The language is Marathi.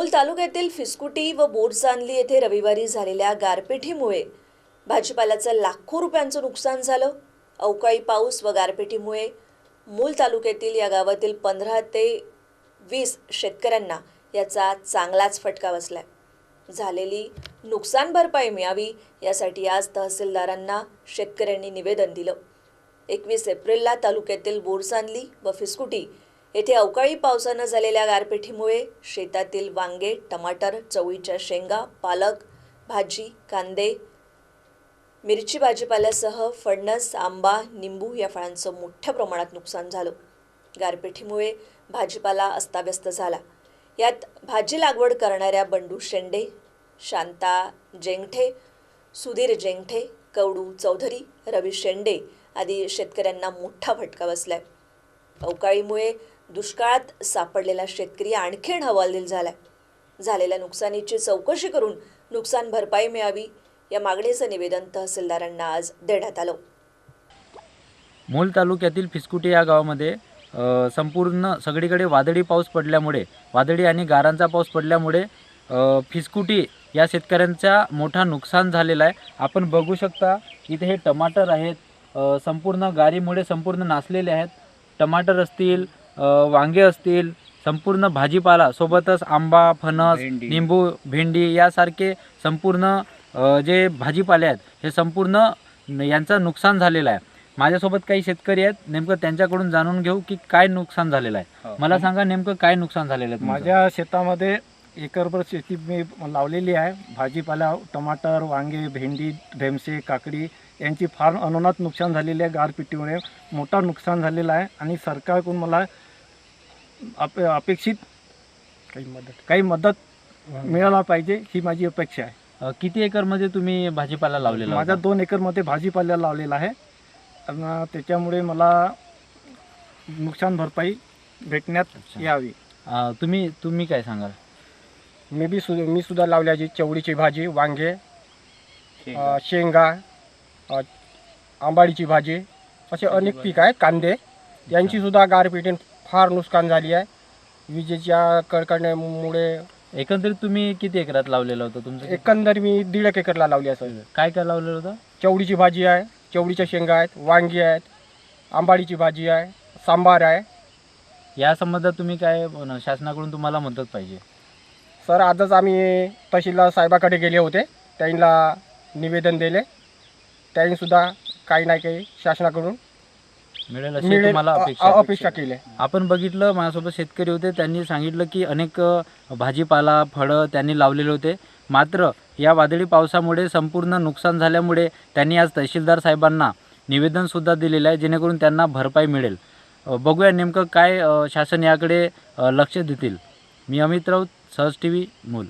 मूल तालुक्यातील फिसकुटी व बोरचांदली येथे रविवारी झालेल्या गारपिटीमुळे भाजीपाल्याचं लाखो रुपयांचं नुकसान झालं. अवकाळी पाऊस व गारपेटीमुळे मूल तालुक्यातील या गावातील पंधरा ते वीस शेतकऱ्यांना याचा चांगलाच फटका बसला झालेली नुकसान भरपाई मिळावी यासाठी आज तहसीलदारांना शेतकऱ्यांनी निवेदन दिलं. एकवीस एप्रिलला तालुक्यातील बोरसांदली व फिसकुटी येथे अवकाळी पावसानं झालेल्या गारपिटीमुळे शेतातील वांगे टमाटर चवळीच्या शेंगा पालक भाजी कांदे मिरची भाजीपाल्यासह फणस आंबा निंबू या फळांचं मोठ्या प्रमाणात नुकसान झालं. गारपिटीमुळे भाजीपाला अस्ताव्यस्त झाला. यात भाजी लागवड करणाऱ्या बंडू शेंडे शांता जेंगठे सुधीर जेंगठे कवडू चौधरी रवी शेंडे आदी शेतकऱ्यांना मोठा फटका बसलाय. अवकाळीमुळे दुष्काळात सापडलेला शेतकरी आणखीन हवालदिल झालाय. झालेल्या नुकसानीची चौकशी करून नुकसान भरपाई मिळावी या मागणीचं निवेदन तहसीलदारांना आज देण्यात आलं. मूल तालुक्यातील फिस्कुटी या गावामध्ये संपूर्ण सगळीकडे वादळी पाऊस पडल्यामुळे वादळी आणि गारांचा पाऊस पडल्यामुळे फिस्कुटी फिसकुटी या शेतकऱ्यांचा मोठा नुकसान झालेला आहे. आपण बघू शकता इथे हे टमाटर आहेत संपूर्ण गारीमुळे संपूर्ण नासलेले आहेत. टमाटर असतील वांगे असतील संपूर्ण भाजीपाला सोबतच आंबा फणस. निंबू भेंडी यासारखे संपूर्ण जे भाजीपाले आहेत हे संपूर्ण यांचं नुकसान झालेलं आहे माझ्यासोबत काही शेतकरी आहेत नेमकं त्यांच्याकडून जाणून घेऊ की काय नुकसान झालेलं आहे हो. मला सांगा नेमकं काय नुकसान झालेलं आहे? माझ्या शेतामध्ये एकरभर शेती मी लावलेली आहे भाजीपाला टमाटर वांगे भेंडी भेमसे काकडी यांची फार अनुनात नुकसान झालेली आहे गारपिटीमुळे मोठा नुकसान झालेला आहे आणि सरकारकडून मला अप अपेक्षित काही मदत काही मदत मिळायला पाहिजे ही माझी अपेक्षा आहे. अ, किती एकरमध्ये तुम्ही भाजीपाला लावलेला माझ्या होता? दोन एकरमध्ये भाजीपाला लावलेला आहे. आणि त्याच्यामुळे मला नुकसान भरपाई भेटण्यात अच्छा. यावी. अ, तुम्ही तुम्ही काय सांगाल? मी बी सु मी सुद्धा लावल्याची चवळीची भाजी वांगे शेंगा. अ, शेंगा. अ, आंबाडीची भाजी असे अनेक पीक आहेत कांदे. यांची सुद्धा गारपिटीन फार नुकसान झाली आहे. विजेच्या कडकडण्यामुळे एकंदरीत तुम्ही किती एकरात लावलेलं होतं तुमचं? एकंदर मी दीड एक एकरला लावली असं काय काय लावलेलं होतं? चवळीची भाजी आहे चवळीच्या शेंगा आहेत वांगी आहेत आंबाडीची भाजी आहे सांबार आहे. या संबंधात तुम्ही काय शासनाकडून तुम्हाला मदत पाहिजे? सर आजच आम्ही तहसीलदार साहेबाकडे गेले होते. त्यांना निवेदन दिले. त्यांनीसुद्धा काही नाही काही शासनाकडून मिळेल अशी मिळेल. तुम्हाला अ- अपेक्षा? अपेक्षा केली आपण बघितलं माझ्यासोबत शेतकरी होते त्यांनी सांगितलं की अनेक अ, भाजीपाला फळं त्यांनी लावलेले होते. मात्र या वादळी पावसामुळे संपूर्ण नुकसान झाल्यामुळे त्यांनी आज तहसीलदार साहेबांना निवेदनसुद्धा दिलेलं आहे जेणेकरून त्यांना भरपाई मिळेल. अ, बघूया नेमकं काय अ, शासन याकडे अ, लक्ष देतील. मी अमित राऊत सहज टी व्ही मूल.